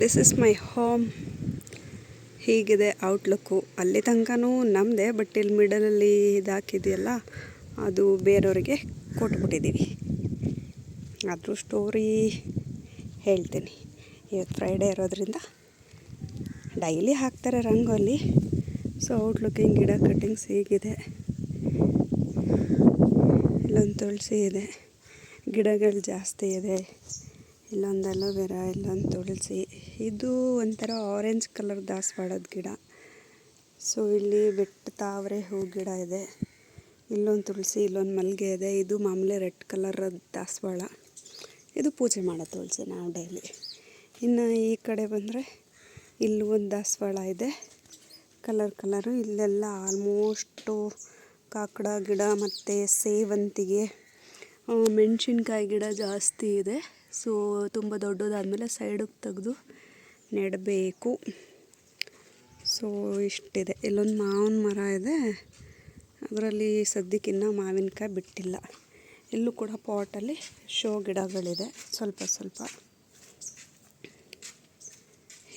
This is my home ಹೀಗಿದೆ outlook ಅಲ್ಲಿ ತನಕನೂ ನಮ್ಮದೇ ಬಟ್ ಇಲ್ಲಿ ಮಿಡಲಲ್ಲಿ ಇದಾಕಿದೆಯಲ್ಲ, ಅದು ಬೇರೆಯವ್ರಿಗೆ ಕೊಟ್ಬಿಟ್ಟಿದ್ದೀವಿ ಅದ್ರ ಸ್ಟೋರಿ ಹೇಳ್ತೀನಿ. ಇವತ್ತು ಫ್ರೈಡೇ ಇರೋದ್ರಿಂದ ಡೈಲಿ ಹಾಕ್ತಾರೆ ರಂಗೋಲಿ. ಸೊ ಔಟ್ಲುಕ್ಕಿಂಗ್ ಗಿಡ ಕಟ್ಟಿಂಗ್ಸ್ ಹೀಗಿದೆ. ಇಲ್ಲೊಂದು ತುಳಸಿ ಇದೆ. ಗಿಡಗಳು ಜಾಸ್ತಿ ಇದೆ. ಇಲ್ಲೊಂದು ಅಲೋವೆರ ಇಲ್ಲೊಂದು ತುಳಸಿ. ಇದು ಒಂಥರ ಆರೆಂಜ್ ಕಲರ್ ದಾಸವಾಳದ ಗಿಡ. ಸೊ ಇಲ್ಲಿ ಬೆಟ್ಟ ತಾವರೆ ಹೂ ಗಿಡ ಇದೆ. ಇಲ್ಲೊಂದು ತುಳಸಿ, ಇಲ್ಲೊಂದು ಮಲ್ಲಿಗೆ ಇದೆ. ಇದು ಮಾಮೂಲಿ ರೆಡ್ ಕಲರ್ ದಾಸವಾಳ. ಇದು ಪೂಜೆ ಮಾಡೋ ತುಳಸಿ ನಾವು ಡೈಲಿ ಇನ್ನು ಈ ಕಡೆ ಬಂದರೆ ಇಲ್ಲಿ ಒಂದು ದಾಸವಾಳ ಇದೆ. ಕಲರ್ ಕಲರು ಇಲ್ಲೆಲ್ಲ ಆಲ್ಮೋಸ್ಟು ಕಾಕಡ ಗಿಡ ಮತ್ತು ಸೇವಂತಿಗೆ ಮೆಣಸಿನ್ಕಾಯಿ ಗಿಡ ಜಾಸ್ತಿ ಇದೆ. ಸೊ ತುಂಬ ದೊಡ್ಡದಾದಮೇಲೆ ಸೈಡಿಗೆ ತೆಗೆದು ನೆಡಬೇಕು. ಸೊ ಇಷ್ಟಿದೆ. ಇಲ್ಲೊಂದು ಮಾವಿನ ಮರ ಇದೆ. ಅದರಲ್ಲಿ ಸದ್ಯಕ್ಕಿನ್ನ ಮಾವಿನಕಾಯಿ ಬಿಟ್ಟಿಲ್ಲ. ಇಲ್ಲೂ ಕೂಡ ಪಾಟಲ್ಲಿ ಶೋ ಗಿಡಗಳಿದೆ. ಸ್ವಲ್ಪ ಸ್ವಲ್ಪ.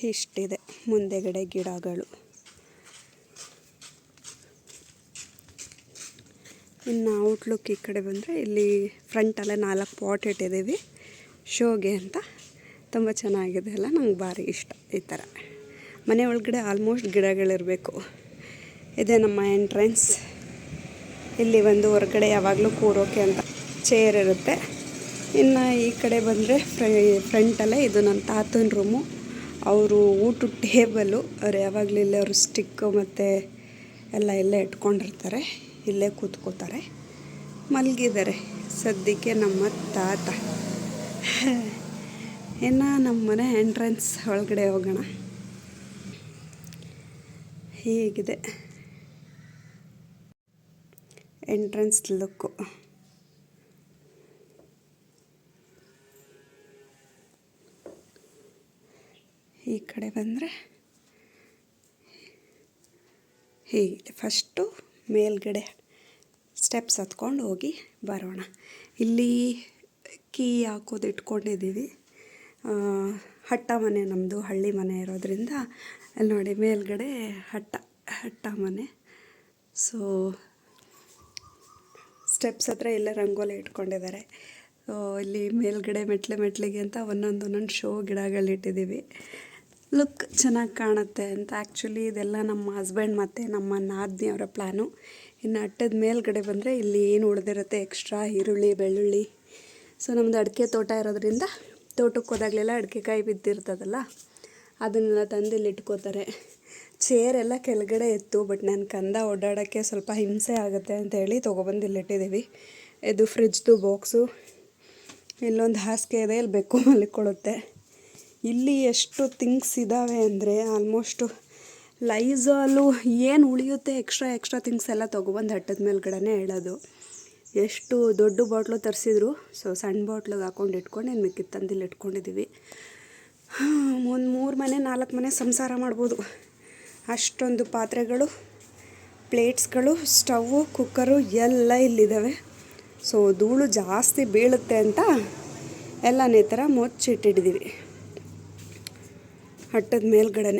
ಇಷ್ಟಿದೆ. ಮುಂದೆಗಡೆ ಗಿಡಗಳು. ಇನ್ನು ಔಟ್ಲುಕ್ ಈ ಕಡೆ ಬಂದರೆ ಇಲ್ಲಿ ಫ್ರಂಟಲ್ಲೇ ನಾಲ್ಕು ಪಾಟ್ ಇಟ್ಟಿದ್ದೀವಿ. ಶೋಗೆ ಅಂತ ತುಂಬ ಚೆನ್ನಾಗಿದೆ ಅಲ್ಲ, ನಂಗೆ ಭಾರಿ ಇಷ್ಟ ಈ ಥರ. ಮನೆ ಒಳಗಡೆ ಆಲ್ಮೋಸ್ಟ್ ಗಿಡಗಳಿರಬೇಕು. ಇದೆ ನಮ್ಮ ಎಂಟ್ರೆನ್ಸ್ ಇಲ್ಲಿ ಒಂದು ಹೊರಗಡೆ ಯಾವಾಗಲೂ ಕೂರೋಕೆ ಅಂತ ಚೇರ್ ಇರುತ್ತೆ. ಇನ್ನು ಈ ಕಡೆ ಬಂದರೆ ಫ್ರಂಟಲ್ಲೇ ಇದು ನನ್ನ ತಾತನ ರೂಮು ಅವರು ಊಟ ಟೇಬಲು ಅವ್ರು ಯಾವಾಗಲೂ ಇಲ್ಲೇ ಅವರು ಸ್ಟಿಕ್ಕು ಮತ್ತು ಎಲ್ಲ ಇಲ್ಲೇ ಇಟ್ಕೊಂಡಿರ್ತಾರೆ. ಇಲ್ಲೇ ಕೂತ್ಕೋತಾರೆ. ಮಲಗಿದ್ದಾರೆ. ಸದ್ಯಕ್ಕೆ ನಮ್ಮ ತಾತ. ಇನ್ನು ನಮ್ಮ ಮನೆ ಎಂಟ್ರೆನ್ಸ್ ಒಳಗಡೆ ಹೋಗೋಣ. ಹೀಗಿದೆ. ಎಂಟ್ರೆನ್ಸ್ ಲುಕ್ಕು ಈ ಕಡೆ ಬಂದರೆ ಹೀಗಿದೆ. ಫಸ್ಟು ಮೇಲ್ಗಡೆ ಸ್ಟೆಪ್ಸ್ ಹತ್ಕೊಂಡು ಹೋಗಿ ಬರೋಣ. ಇಲ್ಲಿ ಕೀ ಹಾಕೋದು ಇಟ್ಕೊಂಡಿದ್ದೀವಿ. ಹಟ್ಟ ಮನೆ ನಮ್ಮದು ಹಳ್ಳಿ ಮನೆ ಇರೋದ್ರಿಂದ ಅಲ್ಲಿ ನೋಡಿ ಮೇಲ್ಗಡೆ ಹಟ್ಟ ಹಟ್ಟ ಮನೆ. ಸೊ ಸ್ಟೆಪ್ಸ್ ಹತ್ರ ಎಲ್ಲ ರಂಗೋಲಿ ಇಟ್ಕೊಂಡಿದ್ದಾರೆ. ಸೊ ಇಲ್ಲಿ ಮೇಲ್ಗಡೆ ಮೆಟ್ಲೆ ಮೆಟ್ಲಿಗೆ ಅಂತ ಒಂದೊಂದು ಒಂದೊಂದು ಶೋ ಗಿಡಗಳಿಟ್ಟಿದ್ದೀವಿ ಲುಕ್ ಚೆನ್ನಾಗಿ ಕಾಣುತ್ತೆ ಅಂತ. ಆ್ಯಕ್ಚುಲಿ ಇದೆಲ್ಲ ನಮ್ಮ ಹಸ್ಬೆಂಡ್ ಮತ್ತು ನಮ್ಮ ನಾದಿನಿಯವರ ಪ್ಲ್ಯಾನು ಇನ್ನು ಅಟ್ಟದ ಮೇಲ್ಗಡೆ ಬಂದರೆ ಇಲ್ಲಿ ಏನು ಉಳಿದಿರುತ್ತೆ? ಎಕ್ಸ್ಟ್ರಾ ಈರುಳ್ಳಿ, ಬೆಳ್ಳುಳ್ಳಿ. ಸೊ ನಮ್ಮದು ಅಡಿಕೆ ತೋಟ ಇರೋದ್ರಿಂದ ತೋಟಕ್ಕೆ ಹೋದಾಗಲೆಲ್ಲ ಅಡಿಕೆಕಾಯಿ ಬಿದ್ದಿರ್ತದಲ್ಲ, ಅದನ್ನೆಲ್ಲ ತಂದು ಇಲ್ಲಿ ಇಟ್ಕೋತಾರೆ. ಚೇರ್ ಎಲ್ಲ ಕೆಳಗಡೆ ಇತ್ತು ಬಟ್ ನನ್ನ ಕಂದ ಓಡಾಡೋಕ್ಕೆ ಸ್ವಲ್ಪ ಹಿಂಸೆ ಆಗುತ್ತೆ ಅಂತ ಹೇಳಿ ತೊಗೊಬಂದು ಇಲ್ಲಿ ಇಟ್ಟಿದ್ದೀವಿ. ಇದು ಫ್ರಿಜ್ದು ಬಾಕ್ಸು ಇಲ್ಲೊಂದು ಹಾಸಿಗೆ ಇದೆ, ಇಲ್ಲಿ ಬೆಕ್ಕು ಮಲಿಕೊಳ್ಳುತ್ತೆ. ಇಲ್ಲಿ ಎಷ್ಟು ಥಿಂಗ್ಸ್ ಇದ್ದಾವೆ ಅಂದರೆ ಆಲ್ಮೋಸ್ಟು ಲೈಝಾಲು ಏನು ಉಳಿಯುತ್ತೆ ಎಕ್ಸ್ಟ್ರಾ ಎಕ್ಸ್ಟ್ರಾ ಥಿಂಗ್ಸ್ ಎಲ್ಲ ತೊಗೊಬಂದು ಹಟ್ಟದ ಮೇಲ್ಗಡೆ ಹೇಳೋದು. ಎಷ್ಟು ದೊಡ್ಡ ಬಾಟ್ಲು ತರಿಸಿದ್ರು. ಸೊ ಸಣ್ಣ ಬಾಟ್ಲಿಗೆ ಹಾಕೊಂಡು ಇಟ್ಕೊಂಡು ಏನು ಮಿಕ್ಕಿದ ಇಟ್ಕೊಂಡಿದ್ದೀವಿ ಒಂದು ಮೂರು ಮನೆ, ನಾಲ್ಕು ಮನೆ ಸಂಸಾರ ಮಾಡ್ಬೋದು. ಅಷ್ಟೊಂದು ಪಾತ್ರೆಗಳು, ಪ್ಲೇಟ್ಸ್ಗಳು, ಸ್ಟವ್ವು, ಕುಕ್ಕರು ಎಲ್ಲ ಇಲ್ಲಿದ್ದಾವೆ ಸೊ ಧೂಳು ಜಾಸ್ತಿ ಬೀಳುತ್ತೆ ಅಂತ ಎಲ್ಲನೇ ಥರ ಮುಚ್ಚಿಟ್ಟಿಟ್ಟಿದ್ದೀವಿ ಹಟ್ಟದ ಮೇಲ್ಗಡೆ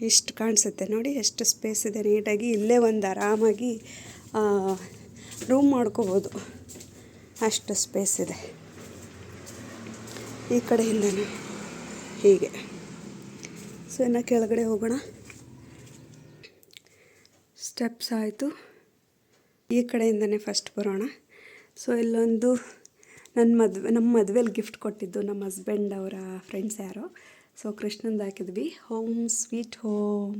ಇಷ್ಟು ಕಾಣಿಸುತ್ತೆ ನೋಡಿ, ಎಷ್ಟು ಸ್ಪೇಸ್ ಇದೆ ನೀಟಾಗಿ. ಇಲ್ಲೇ ಒಂದು ಆರಾಮಾಗಿ ರೂಮ್ ಮಾಡ್ಕೋಬೋದು. ಅಷ್ಟು ಸ್ಪೇಸ್ ಇದೆ. ಈ ಕಡೆಯಿಂದನೇ ಹೀಗೆ. ಸೊ ಇನ್ನು ಕೆಳಗಡೆ ಹೋಗೋಣ. ಸ್ಟೆಪ್ಸ್ ಆಯಿತು. ಈ ಕಡೆಯಿಂದನೇ ಫಸ್ಟ್ ಬರೋಣ. ಸೊ ಇಲ್ಲೊಂದು ನನ್ನ ಮದುವೆ, ನಮ್ಮ ಮದುವೆಲಿ ಗಿಫ್ಟ್ ಕೊಟ್ಟಿದ್ದು ನಮ್ಮ ಹಸ್ಬೆಂಡ್ ಅವರ ಫ್ರೆಂಡ್ಸ್ ಯಾರೋ. ಸೊ ಕೃಷ್ಣಂದು ಹಾಕಿದ್ವಿ ಹೋಮ್ ಸ್ವೀಟ್ ಹೋಮ್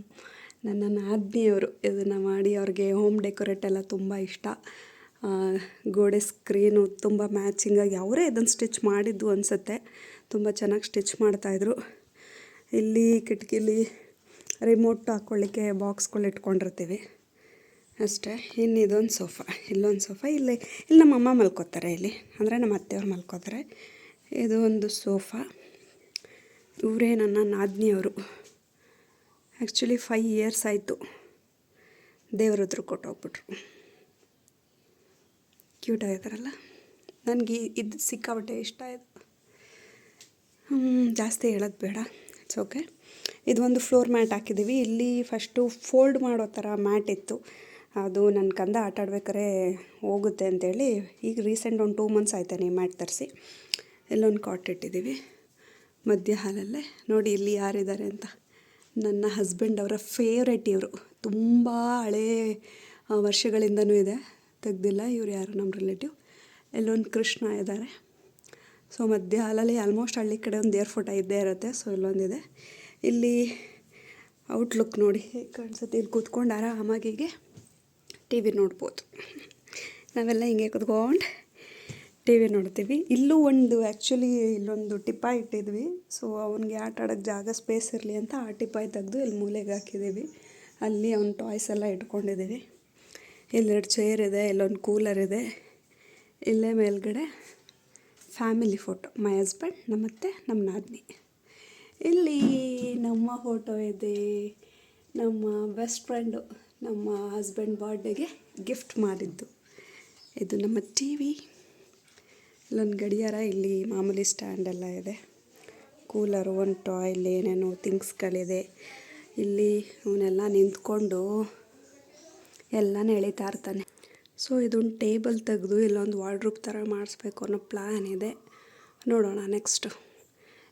ನನ್ನ ಆದ್ಮಿಯವರು ಇದನ್ನು ಮಾಡಿ ಅವ್ರಿಗೆ ಹೋಮ್ ಡೆಕೋರೇಟ್ ಎಲ್ಲ ತುಂಬ ಇಷ್ಟ. ಗೋಡೆ ಸ್ಕ್ರೀನು ತುಂಬ ಮ್ಯಾಚಿಂಗಾಗಿ ಅವರೇ ಇದನ್ನು ಸ್ಟಿಚ್ ಮಾಡಿದ್ದು ಅನಿಸುತ್ತೆ. ತುಂಬ ಚೆನ್ನಾಗಿ ಸ್ಟಿಚ್ ಮಾಡ್ತಾಯಿದ್ರು ಇಲ್ಲಿ ಕಿಟಕಿಲಿ ರಿಮೋಟ್ ಹಾಕ್ಕೊಳ್ಳಿಕ್ಕೆ ಬಾಕ್ಸ್ಗಳು ಇಟ್ಕೊಂಡಿರ್ತೀವಿ. ಅಷ್ಟೇ. ಇನ್ನು ಇದೊಂದು ಸೋಫಾ ಇಲ್ಲೊಂದು ಸೋಫಾ ಇಲ್ಲಿ ಇಲ್ಲಿ ನಮ್ಮಮ್ಮ ಮಲ್ಕೋತಾರೆ ಇಲ್ಲಿ. ಅಂದರೆ ನಮ್ಮ ಅತ್ತೆಯವ್ರು ಮಲ್ಕೋತಾರೆ. ಇದು ಒಂದು ಸೋಫಾ ಇವರೇ ನನ್ನ ನಾದಿನಿಯವರು. ಆ್ಯಕ್ಚುಲಿ ಫೈವ್ ಇಯರ್ಸ್ ಆಯಿತು. ದೇವ್ರ ಹತ್ರ ಕೊಟ್ಟೋಗ್ಬಿಟ್ರು ಕ್ಯೂಟ್ ಆಗಿದ್ದಾರಲ್ಲ? ನನಗೆ ಇದು ಸಿಕ್ಕಾಬಟ್ಟೆ ಇಷ್ಟ ಆಯಿತು. ಜಾಸ್ತಿ ಹೇಳೋದು ಬೇಡ. ಇಟ್ಸ್ ಓಕೆ ಇದು ಒಂದು ಫ್ಲೋರ್ ಮ್ಯಾಟ್ ಹಾಕಿದ್ದೀವಿ. ಇಲ್ಲಿ ಫಸ್ಟು ಫೋಲ್ಡ್ ಮಾಡೋ ಥರ ಮ್ಯಾಟ್ ಇತ್ತು. ಅದು ನನ್ನ ಕಂದ ಆಟ ಹೋಗುತ್ತೆ ಅಂತೇಳಿ. ಈಗ ರೀಸೆಂಟ್ ಒಂದು ಟೂ ಮಂತ್ಸ್ ಆಯ್ತಾನೆ ಮ್ಯಾಟ್ ತರಿಸಿ. ಇಲ್ಲೊಂದು ಕಾಟ್ ಇಟ್ಟಿದ್ದೀವಿ. ಮಧ್ಯ ಹಾಲಲ್ಲೇ ನೋಡಿ ಇಲ್ಲಿ ಯಾರಿದ್ದಾರೆ ಅಂತ. ನನ್ನ ಹಸ್ಬೆಂಡ್ ಅವರ ಫೇವ್ರೆಟ್ ಇವರು. ತುಂಬ ಹಳೇ ವರ್ಷಗಳಿಂದನೂ ಇದೆ. ತೆಗ್ದಿಲ್ಲ, ಇವ್ರು ಯಾರು ನಮ್ಮ ರಿಲೇಟಿವ್ ಇಲ್ಲೊಂದು ಕೃಷ್ಣ ಇದ್ದಾರೆ. ಸೊ ಮಧ್ಯ ಹಾಲಲ್ಲಿ ಆಲ್ಮೋಸ್ಟ್ ಹಳ್ಳಿ ಕಡೆ ಒಂದು ದೇವ್ರ ಫೋಟೋ ಇದ್ದೇ ಇರುತ್ತೆ. ಸೊ ಇಲ್ಲೊಂದಿದೆ ಇಲ್ಲಿ ಔಟ್ಲುಕ್ ನೋಡಿ ಹೇಗೆ ಕಾಣಿಸುತ್ತೆ. ಇಲ್ಲಿ ಕೂತ್ಕೊಂಡು ಆರಾಮಾಗಿ ಹೀಗೆ ಟಿ ವಿ ನೋಡ್ಬೋದು. ನಾವೆಲ್ಲ ಹಿಂಗೆ ಕೂತ್ಕೊಂಡು ಟಿ ವಿ ನೋಡ್ತೀವಿ. ಇಲ್ಲೂ ಒಂದು ಆ್ಯಕ್ಚುಲಿ ಇಲ್ಲೊಂದು ಟಿಪ್ಪಾಯಿ ಇಟ್ಟಿದ್ವಿ. ಸೊ ಅವನಿಗೆ ಆಟ ಆಡೋಕ್ಕೆ ಜಾಗ ಸ್ಪೇಸ್ ಇರಲಿ ಅಂತ ಆ ಟಿಪ್ಪಾಯಿ ತೆಗೆದು ಇಲ್ಲಿ ಮೂಲೆಗೆ ಹಾಕಿದ್ದೀವಿ ಅಲ್ಲಿ ಅವ್ನ ಟಾಯ್ಸ್ ಎಲ್ಲ ಇಟ್ಕೊಂಡಿದ್ದೀವಿ ಇಲ್ಲೆರಡು ಚೇರ್ ಇದೆ, ಇಲ್ಲೊಂದು ಕೂಲರ್ ಇದೆ. ಇಲ್ಲೇ ಮೇಲ್ಗಡೆ ಫ್ಯಾಮಿಲಿ ಫೋಟೋ ಮೈ ಹಸ್ಬೆಂಡ್ ನಮ್ಮತ್ತೆ ನಮ್ಮ ನಾದಿನಿ. ಇಲ್ಲಿ ನಮ್ಮ ಫೋಟೋ ಇದೆ. ನಮ್ಮ ಬೆಸ್ಟ್ ಫ್ರೆಂಡು ನಮ್ಮ ಹಸ್ಬೆಂಡ್ ಬರ್ಡೇಗೆ ಗಿಫ್ಟ್ ಮಾಡಿದ್ದು. ಇದು ನಮ್ಮ ಟಿ ವಿ ಇಲ್ಲೊಂದು ಗಡಿಯಾರ ಇಲ್ಲಿ ಮಾಮೂಲಿ ಸ್ಟ್ಯಾಂಡ್ ಎಲ್ಲ ಇದೆ. ಕೂಲರು ಒಂದು ಟಾಯ್ಲ್ ಏನೇನೋ ಥಿಂಗ್ಸ್ಗಳಿದೆ. ಇಲ್ಲಿ ಅವನ್ನೆಲ್ಲ ನಿಂತ್ಕೊಂಡು ಎಲ್ಲನೂ ಎಳಿತಾ ಇರ್ತಾನೆ. ಸೊ, ಇದೊಂದು ಟೇಬಲ್ ತೆಗೆದು ಇಲ್ಲೊಂದು ವಾರ್ಡ್ರೂಪ್ ಥರ ಮಾಡಿಸ್ಬೇಕು ಅನ್ನೋ ಪ್ಲ್ಯಾನ್ ಇದೆ. ನೋಡೋಣ ನೆಕ್ಸ್ಟು.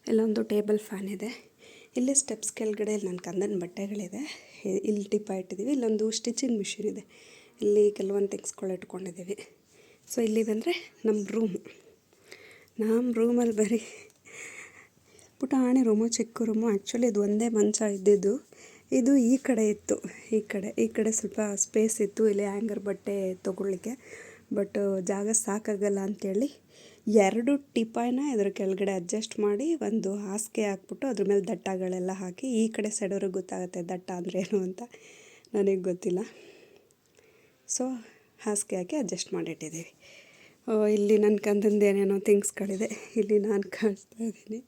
ಇಲ್ಲೊಂದು ಟೇಬಲ್ ಫ್ಯಾನ್ ಇದೆ. ಇಲ್ಲಿ ಸ್ಟೆಪ್ಸ್ ಕೆಳಗಡೆ ನನ್ನ ಕಂದನ ಬಟ್ಟೆಗಳಿದೆ. ಇಲ್ಲಿ ಟಿಪ್ಪ ಇಟ್ಟಿದ್ದೀವಿ, ಇಲ್ಲೊಂದು ಸ್ಟಿಚಿಂಗ್ ಮಿಷಿನ್ ಇದೆ. ಇಲ್ಲಿ ಕೆಲವೊಂದು ಥಿಂಗ್ಸ್ಗಳು ಇಟ್ಕೊಂಡಿದ್ದೀವಿ. ಸೊ ಇಲ್ಲಿ ಬಂದರೆ ನಮ್ಮ ರೂಮು. ನಮ್ಮ ರೂಮಲ್ಲಿ ಬರೀ ಪುಟಾಣಿ ರೂಮು ಚಿಕ್ಕ ರೂಮು ಆ್ಯಕ್ಚುಲಿ ಇದು ಒಂದೇ ಮಂಚ ಇದ್ದಿದ್ದು. ಇದು ಈ ಕಡೆ ಇತ್ತು, ಈ ಕಡೆ ಈ ಕಡೆ ಸ್ವಲ್ಪ ಸ್ಪೇಸ್ ಇತ್ತು, ಇಲ್ಲಿ ಹ್ಯಾಂಗರ್ ಬಟ್ಟೆ ತೊಗೊಳ್ಳಿಕ್ಕೆ. ಬಟ್ ಜಾಗ ಸಾಕಾಗಲ್ಲ ಅಂಥೇಳಿ ಎರಡು ಟಿಪಾಯ್ನ ಇದ್ರ ಕೆಳಗಡೆ ಅಡ್ಜಸ್ಟ್ ಮಾಡಿ ಒಂದು ಹಾಸಿಗೆ ಹಾಕ್ಬಿಟ್ಟು ಅದ್ರ ಮೇಲೆ ದಟ್ಟಗಳೆಲ್ಲ ಹಾಕಿ ಈ ಕಡೆ ಸೈಡವ್ರಿಗೆ ಗೊತ್ತಾಗುತ್ತೆ ದಟ್ಟ ಅಂದರೆ ಏನು ಅಂತ ನನಗೆ ಗೊತ್ತಿಲ್ಲ. ಸೊ ಹಾಸಿಗೆ ಹಾಕಿ ಅಡ್ಜಸ್ಟ್ ಮಾಡಿಟ್ಟಿದ್ದೀವಿ. ಇಲ್ಲಿ ನನ್ನ ಕಂದಂದು ಏನೇನೋ ಥಿಂಗ್ಸ್ಗಳಿದೆ. ಇಲ್ಲಿ ನಾನು ಕಾಣಿಸ್ತಾ ಇದ್ದೀನಿ.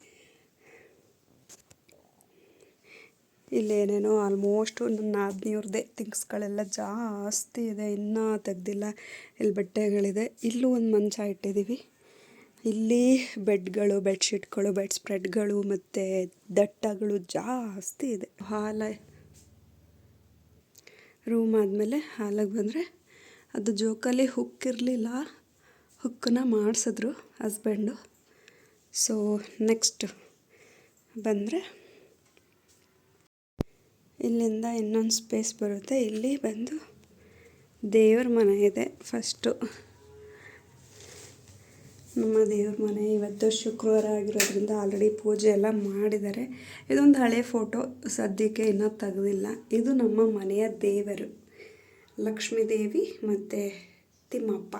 ಇಲ್ಲೇನೇನೋ ಆಲ್ಮೋಸ್ಟು ನನ್ನ ನಾದಿನಿಯವ್ರದ್ದೇ ಥಿಂಗ್ಸ್ಗಳೆಲ್ಲ ಜಾಸ್ತಿ ಇದೆ. ಇನ್ನೂ ತೆಗ್ದಿಲ್ಲ. ಇಲ್ಲಿ ಬಟ್ಟೆಗಳಿದೆ. ಇಲ್ಲೂ ಒಂದು ಮಂಚ ಇಟ್ಟಿದ್ದೀವಿ ಇಲ್ಲಿ ಬೆಡ್ಗಳು, ಬೆಡ್ಶೀಟ್ಗಳು, ಬೆಡ್ ಸ್ಪ್ರೆಡ್ಗಳು ಮತ್ತು ದಟ್ಟಗಳು ಜಾಸ್ತಿ ಇದೆ. ಹಾಲ ರೂಮ್ ಆದಮೇಲೆ ಹಾಲಿಗೆ ಬಂದರೆ ಅದು ಜೋಕಲ್ಲಿ ಹುಕ್ ಇರಲಿಲ್ಲ ಹುಕ್ಕನ್ನ ಮಾಡಿಸಿದ್ರು ಹಸ್ಬೆಂಡು ಸೊ ನೆಕ್ಸ್ಟ್ ಬಂದರೆ ಇಲ್ಲಿಂದ ಇನ್ನೊಂದು ಸ್ಪೇಸ್ ಬರುತ್ತೆ. ಇಲ್ಲಿ ಬಂದು ದೇವ್ರ ಮನೆ ಇದೆ ಫಸ್ಟು ನಮ್ಮ ದೇವ್ರ ಮನೆ ಇವತ್ತು ಶುಕ್ರವಾರ ಆಗಿರೋದ್ರಿಂದ ಆಲ್ರೆಡಿ ಪೂಜೆ ಎಲ್ಲ ಮಾಡಿದ್ದಾರೆ. ಇದೊಂದು ಹಳೆ ಫೋಟೋ ಸದ್ಯಕ್ಕೆ ಇನ್ನೂ ತೆಗೆದಿಲ್ಲ. ಇದು ನಮ್ಮ ಮನೆಯ ದೇವರು ಲಕ್ಷ್ಮೀ ದೇವಿ ಮತ್ತು ತಿಮ್ಮಪ್ಪ.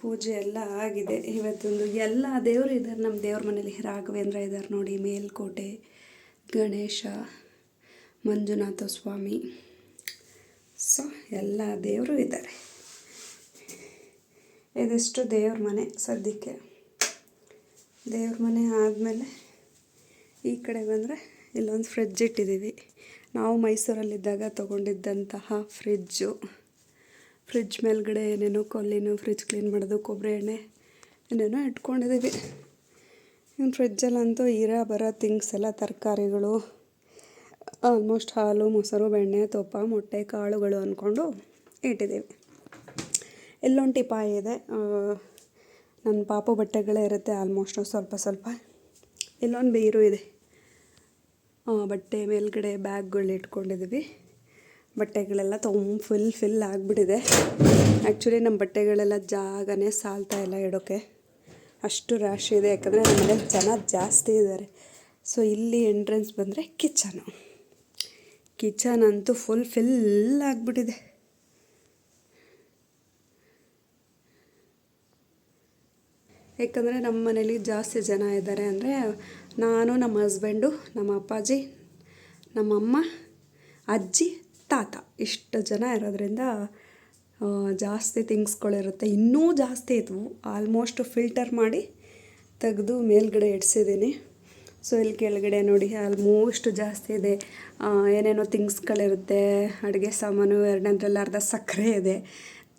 ಪೂಜೆ ಎಲ್ಲ ಆಗಿದೆ. ಇವತ್ತೊಂದು ಎಲ್ಲ ದೇವರು ಇದ್ದಾರೆ ನಮ್ಮ ದೇವ್ರ ಮನೇಲಿ ರಾಘವೇಂದ್ರ ಇದ್ದಾರೆ ನೋಡಿ, ಮೇಲ್ಕೋಟೆ, ಗಣೇಶ, ಮಂಜುನಾಥ ಸ್ವಾಮಿ. ಸೊ, ಎಲ್ಲ ದೇವರು ಇದ್ದಾರೆ ಇದಿಷ್ಟು ದೇವ್ರ ಮನೆ ಸದ್ಯಕ್ಕೆ? ದೇವ್ರ ಮನೆ ಆದಮೇಲೆ ಈ ಕಡೆ ಬಂದರೆ ಇಲ್ಲೊಂದು ಫ್ರಿಡ್ಜ್ ಇಟ್ಟಿದ್ದೀವಿ. ನಾವು ಮೈಸೂರಲ್ಲಿದ್ದಾಗ ತೊಗೊಂಡಿದ್ದಂತಹ ಫ್ರಿಡ್ಜು ಫ್ರಿಡ್ಜ್ ಮೇಲ್ಗಡೆ ಏನೇನೋ ಕೊಲ್ಲಿನು ಫ್ರಿಜ್ ಕ್ಲೀನ್ ಮಾಡೋದು, ಕೊಬ್ಬರಿ ಎಣ್ಣೆ ಏನೇನೋ ಇಟ್ಕೊಂಡಿದ್ದೀವಿ ಇನ್ನು ಫ್ರಿಜ್ಜಲ್ಲಂತೂ ಇರೋ ಬರೋ ಥಿಂಗ್ಸ್ ಎಲ್ಲ, ತರಕಾರಿಗಳು ಆಲ್ಮೋಸ್ಟ್ ಹಾಲು, ಮೊಸರು, ಬೆಣ್ಣೆ, ತುಪ್ಪ, ಮೊಟ್ಟೆ, ಕಾಳುಗಳು ಅಂದ್ಕೊಂಡು ಇಟ್ಟಿದ್ದೀವಿ ಎಲ್ಲೊಂದು ಟಿಪಾಯಿ ಇದೆ. ನನ್ನ ಪಾಪು ಬಟ್ಟೆಗಳೇ ಇರುತ್ತೆ ಆಲ್ಮೋಸ್ಟ್ ಸ್ವಲ್ಪ ಸ್ವಲ್ಪ. ಎಲ್ಲೊಂದು ಬೀರು ಇದೆ. ಬಟ್ಟೆ ಮೇಲ್ಗಡೆ ಬ್ಯಾಗ್ಗಳು ಇಟ್ಕೊಂಡಿದ್ದೀವಿ ಬಟ್ಟೆಗಳೆಲ್ಲ ತುಂಬ ಫುಲ್ ಫಿಲ್ ಆಗಿಬಿಟ್ಟಿದೆ. ಆ್ಯಕ್ಚುಲಿ ನಮ್ಮ ಬಟ್ಟೆಗಳೆಲ್ಲ ಜಾಗನೇ ಸಾಲ್ತಾ ಇಲ್ಲ ಇಡೋಕ್ಕೆ ಅಷ್ಟು ರಾಶಿ ಇದೆ, ಯಾಕಂದರೆ ನಮ್ಮ ಮನೇಲಿ ಜನ ಜಾಸ್ತಿ ಇದ್ದಾರೆ. ಸೊ ಇಲ್ಲಿ ಎಂಟ್ರೆನ್ಸ್ ಬಂದರೆ ಕಿಚನು ಕಿಚನ್ ಅಂತೂ ಫುಲ್ ಫಿಲ್ ಆಗಿಬಿಟ್ಟಿದೆ. ಯಾಕಂದರೆ ನಮ್ಮ ಮನೇಲಿ ಜಾಸ್ತಿ ಜನ ಇದ್ದಾರೆ ಅಂದರೆ ನಾನು, ನಮ್ಮ ಹಸ್ಬೆಂಡು ನಮ್ಮ ಅಪ್ಪಾಜಿ ನಮ್ಮಮ್ಮ ಅಜ್ಜಿ ತಾತ ಇಷ್ಟು ಜನ ಇರೋದ್ರಿಂದ ಜಾಸ್ತಿ ತಿಂಗ್ಸ್ಗಳಿರುತ್ತೆ ಇನ್ನೂ ಜಾಸ್ತಿ ಇದ್ವು. ಆಲ್ಮೋಸ್ಟ್ ಫಿಲ್ಟರ್ ಮಾಡಿ ತೆಗೆದು ಮೇಲ್ಗಡೆ ಇಡ್ಸಿದ್ದೀನಿ. ಸೊ ಇಲ್ಲಿ ಕೆಳಗಡೆ ನೋಡಿ ಆಲ್ಮೋಸ್ಟ್ ಜಾಸ್ತಿ ಇದೆ. ಏನೇನೋ ಥಿಂಗ್ಸ್ಗಳಿರುತ್ತೆ ಅಡುಗೆ ಸಾಮಾನು, ಎರಡನೇದ್ರಲ್ಲಿ ಅರ್ಧ ಸಕ್ಕರೆ ಇದೆ.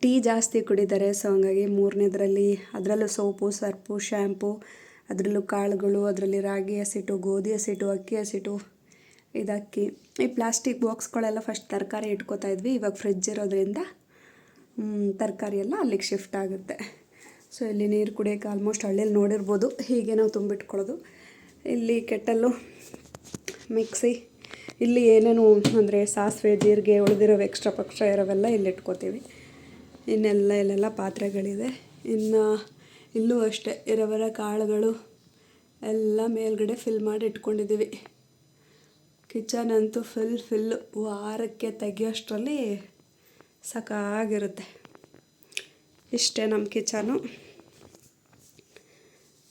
ಟೀ ಜಾಸ್ತಿ ಕುಡಿತಾರೆ. ಸೊ ಹಂಗಾಗಿ ಮೂರನೇದರಲ್ಲಿ ಅದರಲ್ಲೂ ಸೋಪು, ಸರ್ಪು ಶ್ಯಾಂಪು ಅದರಲ್ಲೂ ಕಾಳುಗಳು, ಅದರಲ್ಲಿ ರಾಗಿ ಹಸಿಟ್ಟು ಗೋಧಿ ಹಸಿಟ್ಟು ಅಕ್ಕಿ ಹಸಿಟ್ಟು ಇದು ಅಕ್ಕಿ ಈ ಪ್ಲಾಸ್ಟಿಕ್ ಬಾಕ್ಸ್ಗಳೆಲ್ಲ ಫಸ್ಟ್ ತರಕಾರಿ ಇಟ್ಕೋತಾ ಇದ್ವಿ. ಇವಾಗ ಫ್ರಿಜ್ ಇರೋದ್ರಿಂದ ತರಕಾರಿ ಎಲ್ಲ ಅಲ್ಲಿಗೆ ಶಿಫ್ಟ್ ಆಗುತ್ತೆ. ಸೊ ಇಲ್ಲಿ ನೀರು ಕುಡಿಯೋಕೆ ಆಲ್ಮೋಸ್ಟ್ ಹಳ್ಳಿಯಲ್ಲಿ ನೋಡಿರ್ಬೋದು. ಹೀಗೆ ನಾವು ತುಂಬಿಟ್ಕೊಳ್ಳೋದು. ಇಲ್ಲಿ ಕೆಟ್ಟಲ್ಲು ಮಿಕ್ಸಿ, ಇಲ್ಲಿ ಏನೇನು ಅಂದರೆ ಸಾಸಿವೆ, ಜೀರಿಗೆ ಉಳಿದಿರೋ ಎಕ್ಸ್ಟ್ರಾ ಪಕ್ಷ ಇರೋವೆಲ್ಲ ಇಲ್ಲಿ ಇಟ್ಕೋತೀವಿ. ಇನ್ನೆಲ್ಲ ಇಲ್ಲೆಲ್ಲ ಪಾತ್ರೆಗಳಿದೆ. ಇನ್ನು ಇಲ್ಲೂ ಅಷ್ಟೇ ಇರೋವರ ಕಾಳುಗಳು ಎಲ್ಲ ಮೇಲ್ಗಡೆ ಫಿಲ್ ಮಾಡಿ ಇಟ್ಕೊಂಡಿದ್ದೀವಿ. ಕಿಚನ್ ಅಂತೂ ಫುಲ್ ಫಿಲ್ಲು ವಾರಕ್ಕೆ ತೆಗಿಯೋಷ್ಟರಲ್ಲಿ ಸಾಕಾಗಿರುತ್ತೆ. ಇಷ್ಟೇ ನಮ್ಮ ಕಿಚನು.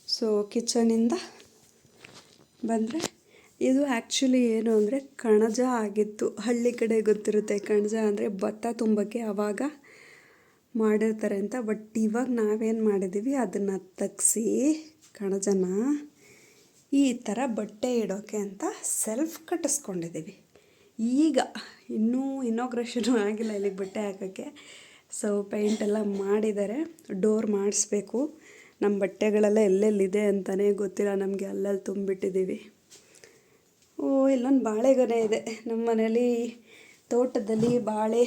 ಸೊ ಕಿಚನಿಂದ ಬಂದರೆ ಇದು ಆ್ಯಕ್ಚುಲಿ ಏನು ಅಂದರೆ ಕಣಜ ಆಗಿತ್ತು. ಹಳ್ಳಿ ಕಡೆ ಗೊತ್ತಿರುತ್ತೆ, ಕಣಜ ಅಂದರೆ ಭತ್ತ ತುಂಬಕ್ಕೆ ಆವಾಗ ಮಾಡಿರ್ತಾರೆ ಅಂತ. ಬಟ್ ಇವಾಗ ನಾವೇನು ಮಾಡಿದ್ದೀವಿ ಅದನ್ನು ತಗ್ಸಿ ಕಣಜನ ಈ ಥರ ಬಟ್ಟೆ ಇಡೋಕ್ಕೆ ಅಂತ ಸೆಲ್ಫ್ ಕಟ್ಟಿಸ್ಕೊಂಡಿದ್ದೀವಿ. ಈಗ ಇನ್ನೂ ಇನಾಗ್ರೇಷನು ಆಗಿಲ್ಲ ಇಲ್ಲಿಗೆ ಬಟ್ಟೆ ಹಾಕೋಕ್ಕೆ. ಸೊ ಎಲ್ಲ ಮಾಡಿದ್ದಾರೆ. ಡೋರ್ ಮಾಡಿಸ್ಬೇಕು. ನಮ್ಮ ಬಟ್ಟೆಗಳೆಲ್ಲ ಎಲ್ಲೆಲ್ಲಿದೆ ಅಂತಲೇ ಗೊತ್ತಿಲ್ಲ. ನಮಗೆ ಅಲ್ಲಲ್ಲಿ ತುಂಬಿಟ್ಟಿದ್ದೀವಿ. ಓ, ಇಲ್ಲೊಂದು ಬಾಳೆಗೊನೆ ಇದೆ. ನಮ್ಮ ಮನೇಲಿ ತೋಟದಲ್ಲಿ ಬಾಳೆ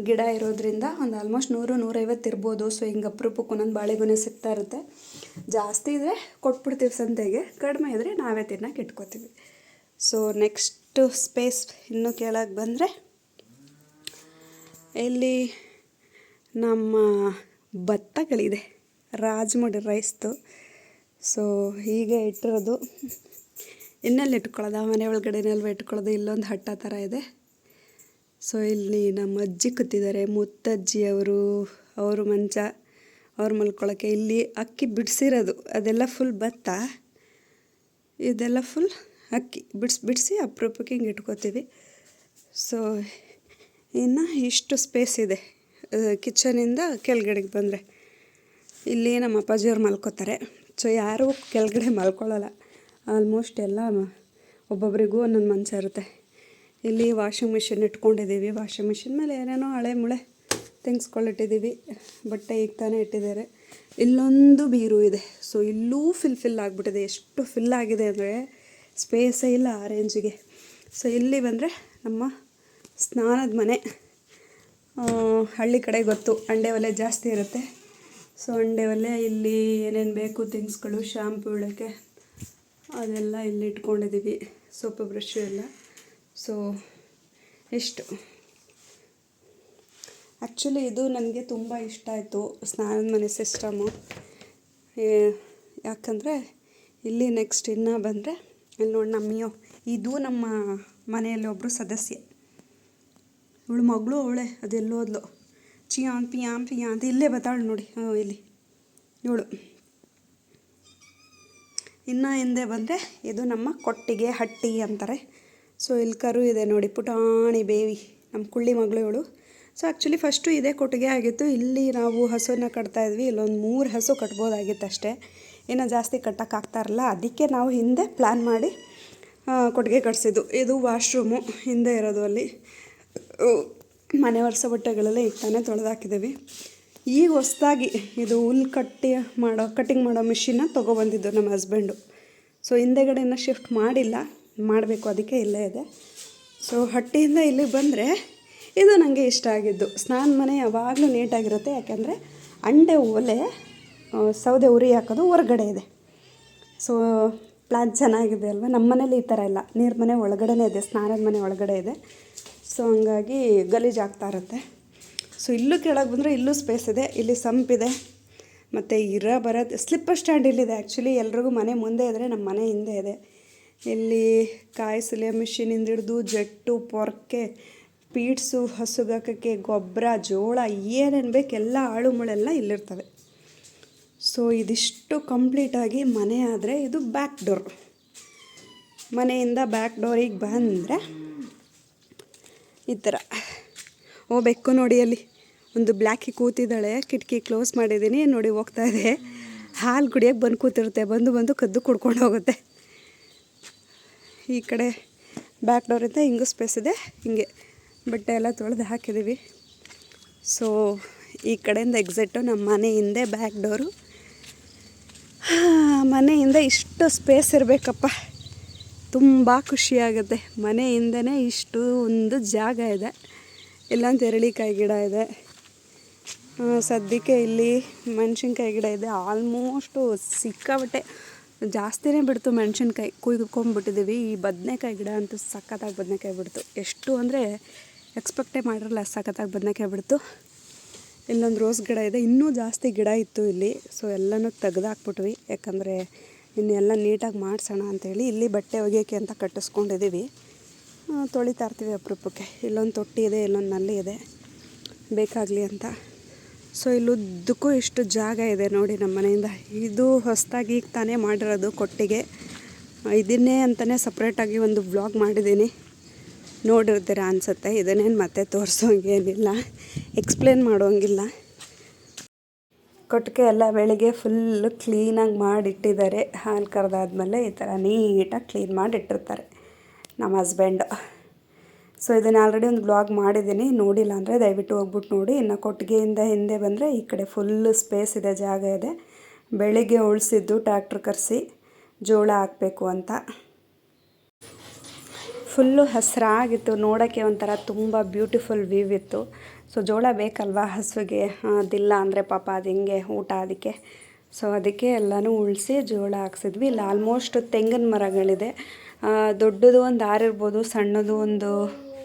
ಗಿಡ ಇರೋದ್ರಿಂದ ಒಂದು ಆಲ್ಮೋಸ್ಟ್ ನೂರು, ನೂರೈವತ್ತು ಇರ್ಬೋದು. ಸೊ ಹಿಂಗೆ ಅಪರೂಪಕ್ಕೆ ಒಂದೊಂದು ಬಾಳೆಗೊನೆ ಸಿಗ್ತಾ ಇರುತ್ತೆ. ಜಾಸ್ತಿ ಇದ್ದರೆ ಕೊಟ್ಬಿಡ್ತೀವಿ ಸಂತೆಗೆ, ಕಡಿಮೆ ಇದ್ದರೆ ನಾವೇ ತಿನ್ನೋಕೆ ಇಟ್ಕೋತೀವಿ. ಸೊ ನೆಕ್ಸ್ಟು ಸ್ಪೇಸ್ ಇನ್ನೂ ಕೆಳಗೆ ಬಂದರೆ, ಇಲ್ಲಿ ನಮ್ಮ ಭತ್ತಗಳಿದೆ ರಾಜ್ಮುಡಿ ರೈಸ್ದು. ಸೊ ಹೀಗೆ ಇಟ್ಟಿರೋದು. ಇನ್ನೆಲ್ಲಿ ಇಟ್ಕೊಳ್ಳೋದು? ಮನೆ ಒಳಗಡೆನೆಲ್ವ ಇಟ್ಕೊಳ್ಳೋದು? ಇಲ್ಲೊಂದು ಹಟ್ಟ ಥರ ಇದೆ. ಸೊ ಇಲ್ಲಿ ನಮ್ಮ ಅಜ್ಜಿ ಕೂತಿದ್ದಾರೆ. ಮುತ್ತಜ್ಜಿ ಅವರು ಅವರು ಮಂಚ, ಅವ್ರು ಮಲ್ಕೊಳ್ಳೋಕ್ಕೆ ಇಲ್ಲಿ ಅಕ್ಕಿ ಬಿಡಿಸಿರೋದು. ಅದೆಲ್ಲ ಫುಲ್ ಭತ್ತ. ಇದೆಲ್ಲ ಫುಲ್ ಅಕ್ಕಿ. ಬಿಡಿಸಿ ಬಿಡಿಸಿ ಅಪರೂಪಕ್ಕೆ ಹಿಂಗೆ ಇಟ್ಕೋತೀವಿ. ಸೊ ಇನ್ನು ಇಷ್ಟು ಸ್ಪೇಸ್ ಇದೆ. ಕಿಚನಿಂದ ಕೆಳಗಡೆಗೆ ಬಂದರೆ. ಇಲ್ಲಿ ನಮ್ಮ ಅಪ್ಪಾಜಿಯವ್ರು ಮಲ್ಕೋತಾರೆ. ಸೊ ಯಾರೂ ಕೆಳಗಡೆ ಮಲ್ಕೊಳ್ಳೋಲ್ಲ ಆಲ್ಮೋಸ್ಟ್ ಎಲ್ಲ ಒಬ್ಬೊಬ್ರಿಗೂ ಒಂದೊಂದು ಮಂಚ ಇರುತ್ತೆ. ಇಲ್ಲಿ ವಾಷಿಂಗ್ ಮಿಷಿನ್ ಇಟ್ಕೊಂಡಿದ್ದೀವಿ. ವಾಷಿಂಗ್ ಮಿಷಿನ್ ಮೇಲೆ ಏನೇನೋ ಹಳೆ ಮುಳೆ ತೆಗೆಸ್ಕೊಳ್ಳಿಟ್ಟಿದ್ದೀವಿ ಬಟ್ಟೆ ಈಗ ತಾನೇ ಇಟ್ಟಿದ್ದಾರೆ. ಇಲ್ಲೊಂದು ಬೀರು ಇದೆ. ಸೊ ಇಲ್ಲೂ ಫಿಲ್ ಫಿಲ್ ಆಗಿಬಿಟ್ಟಿದೆ. ಎಷ್ಟು ಫಿಲ್ ಆಗಿದೆ ಅಂದರೆ ಸ್ಪೇಸೇ ಇಲ್ಲ ಆ ರೇಂಜಿಗೆ ಸೊ ಇಲ್ಲಿ ಬಂದರೆ ನಮ್ಮ ಸ್ನಾನದ ಮನೆ. ಹಳ್ಳಿ ಕಡೆ ಗೊತ್ತು. ಅಂಡೆ ಒಲೆ ಜಾಸ್ತಿ ಇರುತ್ತೆ. ಸೊ ಅಂಡೆ ಒಲೆ ಇಲ್ಲಿ ಏನೇನು ಬೇಕು ತಿಂಗ್ಸ್ಗಳು ಶ್ಯಾಂಪು ಇಡೋಕ್ಕೆ ಅದೆಲ್ಲ ಇಲ್ಲಿ ಇಟ್ಕೊಂಡಿದ್ದೀವಿ. ಸೋಪು ಬ್ರಷು ಎಲ್ಲ. ಸೊ ಇಷ್ಟು. ಆ್ಯಕ್ಚುಲಿ ಇದು ನನಗೆ ತುಂಬ ಇಷ್ಟ ಆಯಿತು, ಸ್ನಾನದ ಮನೆ ಸಿಸ್ಟಮು ಯಾಕಂದರೆ, ಇಲ್ಲಿ ನೆಕ್ಸ್ಟ್ ಇನ್ನೂ ಬಂದರೆ, ಇಲ್ಲಿ ನೋಡಿ ನಮ್ಮಿಯೋ, ಇದು ನಮ್ಮ ಮನೆಯಲ್ಲಿ ಒಬ್ಬರು ಸದಸ್ಯೆ. ಇವಳು ಮಗಳು ಅವಳೆ ಅದೆಲ್ಲೋದ್ಲು ಚಿಯಾನ್ ಪಿಯಾನ್ ಪಿಯಾ ಅಂತ ಇಲ್ಲೇ ಬತ್ತಾಳು ನೋಡಿ ಹ್ಞೂ ಇಲ್ಲಿ. ಇವಳು. ಇನ್ನು ಹಿಂದೆ ಬಂದರೆ, ಇದು ನಮ್ಮ ಕೊಟ್ಟಿಗೆ ಹಟ್ಟಿ ಅಂತಾರೆ. ಸೊ ಇಲ್ಲಿ ಕರು ಇದೆ ನೋಡಿ, ಪುಟಾಣಿ ಬೇವಿ, ನಮ್ಮ ಕುಳ್ಳಿ ಮಗಳು ಇವಳು ಸೊ ಆ್ಯಕ್ಚುಲಿ ಫಸ್ಟು ಇದೇ ಕೊಟ್ಟಿಗೆ ಆಗಿತ್ತು. ಇಲ್ಲಿ ನಾವು ಹಸುನ ಕಟ್ತಾ ಇದ್ವಿ. ಇಲ್ಲೊಂದು ಮೂರು ಹಸು ಕಟ್ಬೋದಾಗಿತ್ತು ಅಷ್ಟೇ. ಏನೋ ಜಾಸ್ತಿ ಕಟ್ಟೋಕ್ಕಾಗ್ತಾರಲ್ಲ ಅದಕ್ಕೆ ನಾವು ಹಿಂದೆ ಪ್ಲ್ಯಾನ್ ಮಾಡಿ ಕೊಟ್ಟಿಗೆ ಕಟ್ಸಿದ್ದು. ಇದು ವಾಶ್ರೂಮು. ಹಿಂದೆ ಇರೋದು ಅಲ್ಲಿ. ಮನೆ ವರ್ಷ ಬಟ್ಟೆಗಳೆಲ್ಲ ಈಗ ತಾನೇ ತೊಳೆದಾಕಿದ್ದೀವಿ. ಈಗ ಹೊಸ್ದಾಗಿ ಇದು ಹುಲ್ ಕಟ್ಟಿ ಮಾಡೋ ಕಟ್ಟಿಂಗ್ ಮಾಡೋ ಮಿಷಿನ್ನ ತೊಗೊಬಂದಿದ್ದು ನಮ್ಮ ಹಸ್ಬೆಂಡು ಸೊ ಹಿಂದೆಗಡೆ ಇನ್ನೂ ಶಿಫ್ಟ್ ಮಾಡಿಲ್ಲ. ಮಾಡಬೇಕು, ಅದಕ್ಕೆ ಇಲ್ಲೇ ಇದೆ. ಸೊ ಹಟ್ಟಿಯಿಂದ ಇಲ್ಲಿಗೆ ಬಂದರೆ ಇದು ನನಗೆ ಇಷ್ಟ ಆಗಿದ್ದು. ಸ್ನಾನ ಮನೆ ಯಾವಾಗಲೂ ನೀಟಾಗಿರುತ್ತೆ, ಯಾಕೆಂದರೆ ಅಂಡೆ ಒಲೆ ಸೌದೆ ಉರಿ ಹಾಕೋದು ಹೊರಗಡೆ ಇದೆ. ಸೊ ಪ್ಲಾನ್ ಚೆನ್ನಾಗಿದೆ ಅಲ್ವಾ? ನಮ್ಮ ಮನೇಲಿ ಈ ಥರ ಇಲ್ಲ. ನೀರು ಮನೆ ಒಳಗಡೆನೇ ಇದೆ, ಸ್ನಾನದ ಮನೆ ಒಳಗಡೆ ಇದೆ. ಸೊ ಹಂಗಾಗಿ ಗಲೀಜು ಆಗ್ತಾ ಇರುತ್ತೆ. ಸೊ ಇಲ್ಲೂ ಕೆಳಗೆ ಬಂದರೆ ಇಲ್ಲೂ ಸ್ಪೇಸ್ ಇದೆ, ಇಲ್ಲಿ ಸಂಪಿದೆ ಮತ್ತು ಇರ ಬರೋದು ಸ್ಲಿಪ್ಪರ್ ಸ್ಟ್ಯಾಂಡ್ ಇಲ್ಲಿದೆ ಆ್ಯಕ್ಚುಲಿ ಎಲ್ರಿಗೂ ಮನೆ ಮುಂದೆ ಇದ್ದರೆ ನಮ್ಮ ಮನೆ ಹಿಂದೆ ಇದೆ. ಇಲ್ಲಿ ಕಾಯಿ ಸುಲಿಯೋ ಮಿಷಿನಿಂದ ಹಿಡಿದು ಜಟ್ಟು, ಪೊರ್ಕೆ ಪೀಡ್ಸು ಹಸುಗಕ್ಕೆ ಗೊಬ್ಬರ, ಜೋಳ, ಏನೇನು ಬೇಕು ಎಲ್ಲ ಆಳು ಮುಳೆಲ್ಲ ಇಲ್ಲಿರ್ತವೆ. ಸೊ ಇದಿಷ್ಟು ಕಂಪ್ಲೀಟಾಗಿ ಮನೆ ಆದರೆ ಇದು ಬ್ಯಾಕ್ ಡೋರ್ ಮನೆಯಿಂದ ಬ್ಯಾಕ್ ಡೋರಿಗೆ ಬಂದರೆ ಈ ಥರ ಓ, ಬೆಕ್ಕು ನೋಡಿ ಅಲ್ಲಿ. ಒಂದು ಬ್ಲ್ಯಾಕಿ ಕೂತಿದ್ದಾಳೆ. ಕಿಟಕಿ ಕ್ಲೋಸ್ ಮಾಡಿದ್ದೀನಿ. ನೋಡಿ ಹೋಗ್ತಾ ಇದೆ. ಹಾಲು ಕುಡಿಯೋಕ್ಕೆ ಬಂದು ಕೂತಿರುತ್ತೆ. ಬಂದು ಬಂದು ಕದ್ದು ಕುಡ್ಕೊಂಡು ಹೋಗುತ್ತೆ. ಈ ಕಡೆ ಬ್ಯಾಕ್ ಡೋರಿಂದ ಹಿಂಗೂ ಸ್ಪೇಸ್ ಇದೆ, ಹಿಂಗೆ ಬಟ್ಟೆ ಎಲ್ಲ ತೊಳೆದು ಹಾಕಿದ್ದೀವಿ. ಸೊ ಈ ಕಡೆಯಿಂದ ಎಕ್ಸಿಟ್ಟು ನಮ್ಮ ಮನೆ ಹಿಂದೆ ಬ್ಯಾಕ್ ಡೋರು ಮನೆಯಿಂದ ಇಷ್ಟು ಸ್ಪೇಸ್ ಇರಬೇಕಪ್ಪ. ತುಂಬ ಖುಷಿಯಾಗುತ್ತೆ ಮನೆಯಿಂದನೇ ಇಷ್ಟು ಒಂದು ಜಾಗ ಇದೆ. ಎಲ್ಲ ಎರಳಿಕಾಯಿ ಗಿಡ ಇದೆ. ಸದ್ಯಕ್ಕೆ ಇಲ್ಲಿ ಮೆಣಸಿನ್ಕಾಯಿ ಗಿಡ ಇದೆ. ಆಲ್ಮೋಸ್ಟು ಸಿಕ್ಕಾಬಟ್ಟೆ ಜಾಸ್ತಿನೇ ಬಿಡ್ತು ಮೆಣಸಿನ್ಕಾಯಿ, ಕುಯ್ದುಕೊಂಡ್ಬಿಟ್ಟಿದ್ದೀವಿ. ಈ ಬದನೆಕಾಯಿ ಗಿಡ ಅಂತೂ ಸಖತ್ತಾಗಿ ಬದನೆಕಾಯಿ ಬಿಡ್ತು. ಎಷ್ಟು ಅಂದರೆ ಎಕ್ಸ್ಪೆಕ್ಟೇ ಮಾಡಿರಲ್ಲ, ಸಖತ್ತಾಗಿ ಬದನೆಕಾಯಿ ಬಿಡ್ತು. ಇಲ್ಲೊಂದು ರೋಸ್ ಗಿಡ ಇದೆ. ಇನ್ನೂ ಜಾಸ್ತಿ ಗಿಡ ಇತ್ತು ಇಲ್ಲಿ. ಸೊ ಎಲ್ಲನೂ ತೆಗೆದಾಕ್ಬಿಟ್ವಿ. ಯಾಕಂದರೆ ಇನ್ನೆಲ್ಲ ನೀಟಾಗಿ ಮಾಡಿಸೋಣ ಅಂತೇಳಿ ಇಲ್ಲಿ ಬಟ್ಟೆ ಒಗೆಯೋಕ್ಕೆ ಅಂತ ಕಟ್ಟಿಸ್ಕೊಂಡಿದ್ದೀವಿ. ತೊಳಿತಾ ಇರ್ತೀವಿ ಅಪರೂಪಕ್ಕೆ. ಇಲ್ಲೊಂದು ತೊಟ್ಟಿ ಇದೆ, ಇಲ್ಲೊಂದು ನಲ್ಲಿ ಇದೆ. ಬೇಕಾಗಲಿ ಅಂತ. ಸೊ ಇಲ್ಲುದ್ದಕ್ಕೂ ಇಷ್ಟು ಜಾಗ ಇದೆ ನೋಡಿ ನಮ್ಮ ಮನೆಯಿಂದ. ಇದು ಹೊಸದಾಗಿ ಈಗ ತಾನೇ ಮಾಡಿರೋದು ಕೊಟ್ಟಿಗೆ. ಇದನ್ನೇ ಅಂತಲೇ ಸಪ್ರೇಟಾಗಿ ಒಂದು ವ್ಲಾಗ್ ಮಾಡಿದ್ದೀನಿ. ನೋಡಿರ್ತೀರ ಅನಿಸುತ್ತೆ. ಇದನ್ನೇನು ಮತ್ತೆ ತೋರಿಸೋಂಗೇನಿಲ್ಲ. ಎಕ್ಸ್ಪ್ಲೇನ್ ಮಾಡೋಂಗಿಲ್ಲ. ಕೊಟ್ಟಿಗೆ ಎಲ್ಲ ಬೆಳಿಗ್ಗೆ ಫುಲ್ಲು ಕ್ಲೀನಾಗಿ ಮಾಡಿಟ್ಟಿದ್ದಾರೆ. ಹಾಲು ಕರೆದಾದ್ಮೇಲೆ ಈ ಥರ ನೀಟಾಗಿ ಕ್ಲೀನ್ ಮಾಡಿ ಇಟ್ಟಿರ್ತಾರೆ ನಮ್ಮ ಹಸ್ಬೆಂಡು ಸೊ ಇದನ್ನು ಆಲ್ರೆಡಿ ಒಂದು ಬ್ಲಾಗ್ ಮಾಡಿದ್ದೀನಿ. ನೋಡಿಲ್ಲ ಅಂದರೆ ದಯವಿಟ್ಟು ಹೋಗ್ಬಿಟ್ಟು ನೋಡಿ. ಇನ್ನು ಕೊಟ್ಟಿಗೆಯಿಂದ ಹಿಂದೆ ಬಂದರೆ ಈ ಕಡೆ ಫುಲ್ಲು ಸ್ಪೇಸ್ ಇದೆ, ಜಾಗ ಇದೆ. ಬೆಳಿಗ್ಗೆ ಉಳಿಸಿದ್ದು ಟ್ಯಾಕ್ಟ್ರ್ ಕರೆಸಿ ಜೋಳ ಹಾಕಬೇಕು ಅಂತ. ಫುಲ್ಲು ಹಸಿರಾಗಿತ್ತು. ನೋಡೋಕ್ಕೆ ಒಂಥರ ತುಂಬ ಬ್ಯೂಟಿಫುಲ್ ವ್ಯೂ ಇತ್ತು. ಸೊ ಜೋಳ ಬೇಕಲ್ವಾ ಹಸುವಿಗೆ? ಅದಿಲ್ಲ ಅಂದರೆ ಪಾಪ ಅದು ಹಿಂಗೆ ಊಟ ಅದಕ್ಕೆ ಸೊ ಅದಕ್ಕೆ ಎಲ್ಲನೂ ಉಳಿಸಿ ಜೋಳ ಹಾಕ್ಸಿದ್ವಿ. ಇಲ್ಲಿ ಆಲ್ಮೋಸ್ಟ್ ತೆಂಗಿನ ಮರಗಳಿದೆ. ದೊಡ್ಡದು ಒಂದು ಆರು ಇರ್ಬೋದು, ಸಣ್ಣದು ಒಂದು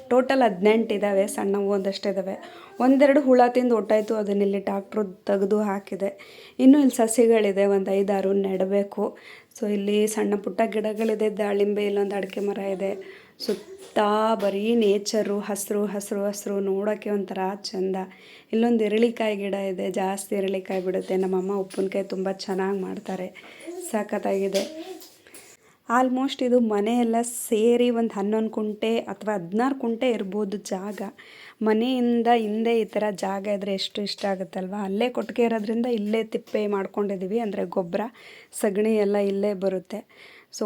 ಟೋಟಲ್ ಹದಿನೆಂಟು ಇದ್ದಾವೆ ಸಣ್ಣವು ಒಂದಷ್ಟು ಇದ್ದಾವೆ ಒಂದೆರಡು ಹುಳ ತಿಂದು ಒಟ್ಟಾಯಿತು ಅದನ್ನ ಇಲ್ಲಿ ಟ್ಯಾಕ್ಟ್ರು ತೆಗೆದು ಹಾಕಿದೆ. ಇನ್ನೂ ಇಲ್ಲಿ ಸಸಿಗಳಿದೆ, ಒಂದು ಐದಾರು ನೆಡಬೇಕು. ಸೊ ಇಲ್ಲಿ ಸಣ್ಣ ಪುಟ್ಟ ಗಿಡಗಳಿದೆ, ದಾಳಿಂಬೆ ಇಲ್ಲೊಂದು ಅಡಿಕೆ ಮರ ಇದೆ. ಸುತ್ತ ಬರೀ ನೇಚರು ಹಸಿರು ಹಸಿರು ಹಸಿರು ನೋಡೋಕ್ಕೆ ಒಂಥರ ಚೆಂದ. ಇಲ್ಲೊಂದು ಇರಳಿಕಾಯಿ ಗಿಡ ಇದೆ, ಜಾಸ್ತಿ ಇರಳಿಕಾಯಿ ಬಿಡುತ್ತೆ. ನಮ್ಮಮ್ಮ ಉಪ್ಪಿನಕಾಯಿ ತುಂಬ ಚೆನ್ನಾಗಿ ಮಾಡ್ತಾರೆ. ಸಖತ್ತಾಗಿದೆ. ಆಲ್ಮೋಸ್ಟ್ ಇದು ಮನೆಯೆಲ್ಲ ಸೇರಿ ಒಂದು ಹನ್ನೊಂದು ಕುಂಟೆ ಅಥವಾ ಹದಿನಾರು ಕುಂಟೆ ಇರ್ಬೋದು ಜಾಗ. ಮನೆಯಿಂದ ಹಿಂದೆ ಈ ಥರ ಜಾಗ ಇದ್ದರೆ ಎಷ್ಟು ಇಷ್ಟ ಆಗುತ್ತಲ್ವ? ಅಲ್ಲೇ ಕೊಟ್ಟಿಗೆ ಇರೋದ್ರಿಂದ ಇಲ್ಲೇ ತಿಪ್ಪೆ ಮಾಡ್ಕೊಂಡಿದ್ದೀವಿ ಅಂದರೆ ಗೊಬ್ಬರ, ಸಗಣಿ ಎಲ್ಲ ಇಲ್ಲೇ ಬರುತ್ತೆ. ಸೊ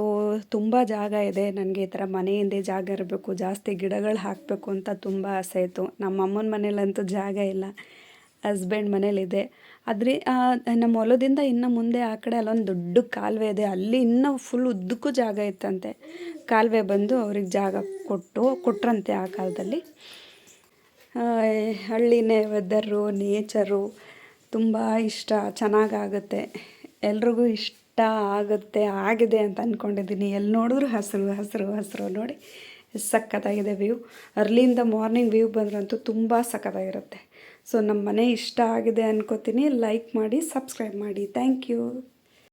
ತುಂಬ ಜಾಗ ಇದೆ. ನನಗೆ ಈ ಥರ ಮನೆಯಿಂದೆ ಜಾಗ ಇರಬೇಕು, ಜಾಸ್ತಿ ಗಿಡಗಳು ಹಾಕಬೇಕು ಅಂತ ತುಂಬ ಆಸೆ ಇತ್ತು. ನಮ್ಮ ಅಮ್ಮನ ಮನೇಲಂತೂ ಜಾಗ ಇಲ್ಲ. ಹಸ್ಬೆಂಡ್ ಮನೇಲಿದೆ. ಆದರೆ ನಮ್ಮ ಹೊಲದಿಂದ ಇನ್ನು ಮುಂದೆ ಆ ಕಡೆ ಅಲ್ಲೊಂದು ದೊಡ್ಡ ಕಾಲುವೆ ಇದೆ. ಅಲ್ಲಿ ಇನ್ನೂ ಫುಲ್ ಉದ್ದಕ್ಕೂ ಜಾಗ ಇತ್ತಂತೆ. ಕಾಲುವೆ ಬಂದು ಅವ್ರಿಗೆ ಜಾಗ ಕೊಟ್ಟು, ಕೊಟ್ರಂತೆ ಆ ಕಾಲದಲ್ಲಿ. ಹಳ್ಳಿನೇ ವೆದರು ನೇಚರು ತುಂಬ ಇಷ್ಟ. ಚೆನ್ನಾಗಾಗುತ್ತೆ. ಎಲ್ರಿಗೂ ಇಷ್ಟ ಆಗುತ್ತೆ, ಆಗಿದೆ ಅಂತ ಅಂದ್ಕೊಂಡಿದ್ದೀನಿ ಎಲ್ಲಿ ನೋಡಿದ್ರು ಹಸಿರು ಹಸಿರು ಹಸಿರು ನೋಡಿ. ಸಖತ್ತಾಗಿದೆ ವ್ಯೂ ಅರ್ಲಿಯಿಂದ ಮಾರ್ನಿಂಗ್ ವ್ಯೂ ಬಂದ್ರಂತೂ ತುಂಬ ಸಖತ್ತಾಗಿರುತ್ತೆ. ಸೊ ನಮ್ಮ ಮನೆ ಇಷ್ಟ ಆಗಿದೆ ಅನ್ಕೋತೀನಿ. ಲೈಕ್ ಮಾಡಿ ಸಬ್ಸ್ಕ್ರೈಬ್ ಮಾಡಿ. Thank you